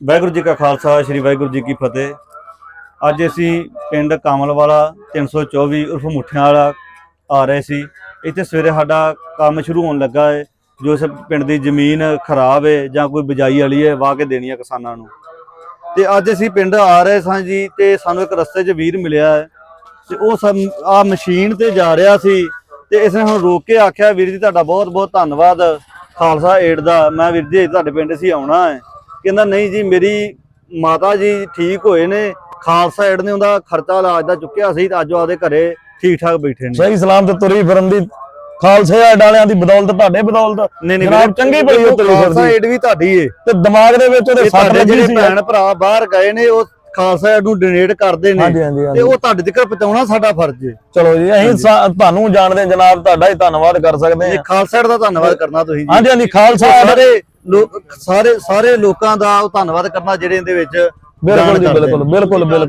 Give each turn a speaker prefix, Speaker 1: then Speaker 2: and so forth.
Speaker 1: ਵਾਹਿਗੁਰੂ ਜੀ ਕਾ ਖਾਲਸਾ, ਸ੍ਰੀ ਵਾਹਿਗੁਰੂ ਜੀ ਕੀ ਫਤਿਹ। ਅੱਜ ਅਸੀਂ ਪਿੰਡ ਕਾਮਲਵਾਲਾ 324 ਉਰਫ ਮੁੱਠਿਆਂ ਵਾਲਾ ਆ ਰਹੇ ਸੀ। ਇੱਥੇ ਸਵੇਰੇ ਸਾਡਾ ਕੰਮ ਸ਼ੁਰੂ ਹੋਣ ਲੱਗਾ ਹੈ ਜੋ ਇਸ ਪਿੰਡ ਦੀ ਜ਼ਮੀਨ ਖਰਾਬ ਹੈ ਜਾਂ ਕੋਈ ਬਿਜਾਈ ਵਾਲੀ ਹੈ ਵਾਹ ਕੇ ਦੇਣੀ ਹੈ ਕਿਸਾਨਾਂ ਨੂੰ। ਤੇ ਅੱਜ ਅਸੀਂ ਪਿੰਡ ਆ ਰਹੇ ਸਾਂ ਜੀ ਤੇ ਸਾਨੂੰ ਇੱਕ ਰਸਤੇ 'ਚ ਵੀਰ ਮਿਲਿਆ ਹੈ ਤੇ ਉਹ ਆ ਮਸ਼ੀਨ ਤੇ ਜਾ ਰਿਹਾ ਸੀ ਤੇ ਇਸਨੇ ਹੁਣ ਰੋਕ ਕੇ ਆਖਿਆ, ਵੀਰ ਜੀ, ਤੁਹਾਡਾ ਬਹੁਤ ਬਹੁਤ ਧੰਨਵਾਦ। ਖਾਲਸਾ ਏਡ ਦਾ, ਮੈਂ ਵੀਰ ਜੀ, ਤੁਹਾਡੇ ਪਿੰਡ ਸੀ ਆਉਣਾ ਹੈ ਕਹਿੰਦਾ ਨਹੀਂ ਜੀ ਮੇਰੀ ਮਾਤਾ ਜੀ ਠੀਕ ਹੋਏ ਨੇ ਖਾਲਸਾ ਏਡ ਨੇ ਉਹਦਾ ਖਰਚਾ ਇਲਾਜ ਦਾ ਚੁੱਕਿਆ ਸੀ ਤੇ ਅੱਜ ਉਹ ਆਪਦੇ ਘਰੇ ਠੀਕ ਠਾਕ ਬੈਠੇ ਨੇ।
Speaker 2: ਸਹੀ ਸਲਾਮ ਤੇ ਤੁਰੀ ਫਿਰਨ ਦੀ ਖਾਲਸੇ ਆ ਡਾਲਿਆਂ ਦੀ ਬਦੌਲਤ ਤੁਹਾਡੇ ਬਦੌਲਤ।
Speaker 1: ਨਹੀਂ ਨਹੀਂ
Speaker 2: ਚੰਗੀ ਭਲੀ ਉਹ ਤੁਰੀ
Speaker 1: ਖਾਲਸਾ
Speaker 2: ਫਿਰਦੀ।
Speaker 1: ਏਡ ਵੀ ਤੁਹਾਡੀ ਏ।
Speaker 2: ਤੇ ਦਿਮਾਗ ਦੇ ਵਿੱਚ ਉਹਦੇ ਸੱਟ ਲੱਗੀ ਸੀ।
Speaker 1: ਭੈਣ ਭਰਾ ਬਾਹਰ ਗਏ ਨੇ ਉਹ ਖਾਲਸਾ ਏਡ ਨੂੰ ਡੋਨੇਟ ਕਰਦੇ ਨੇ
Speaker 2: ਹਾਂਜੀ ਹਾਂਜੀ
Speaker 1: ਤੇ ਉਹ ਤੁਹਾਡੇ ਤੱਕ ਪਹੁੰਚਾਉਣਾ ਸਾਡਾ ਫਰਜ਼ ਹੈ।
Speaker 2: ਚਲੋ ਜੀ ਅਸੀਂ ਸਾ- ਤੁਹਾਨੂੰ ਜਾਣਦੇ ਹਾਂ ਜਨਾਬ ਤੁਹਾਡਾ ਹੀ ਧੰਨਵਾਦ ਕਰ ਸਕਦੇ
Speaker 1: ਇਹ
Speaker 2: ਹਾਂ।
Speaker 1: ਖਾਲਸਾ ਦਾ ਧੰਨਵਾਦ ਕਰਨਾ ਤੁਸੀਂ ਜੀ।
Speaker 2: ਹਾਂਜੀ ਹਾਂਜੀ ਖਾਲਸਾ
Speaker 1: ਸਾਰੇ ਲੋਕ ਸਾਰੇ ਸਾਰੇ ਲੋਕਾਂ ਦਾ ਉਹ ਧੰਨਵਾਦ ਕਰਨਾ ਜਿਹੜੇ ਇਹਦੇ ਵਿੱਚ
Speaker 2: ਬਿਲਕੁਲ ਜੀ ਬਿਲਕੁਲ ਬਿਲਕੁਲ ਬਿਲਕੁਲ।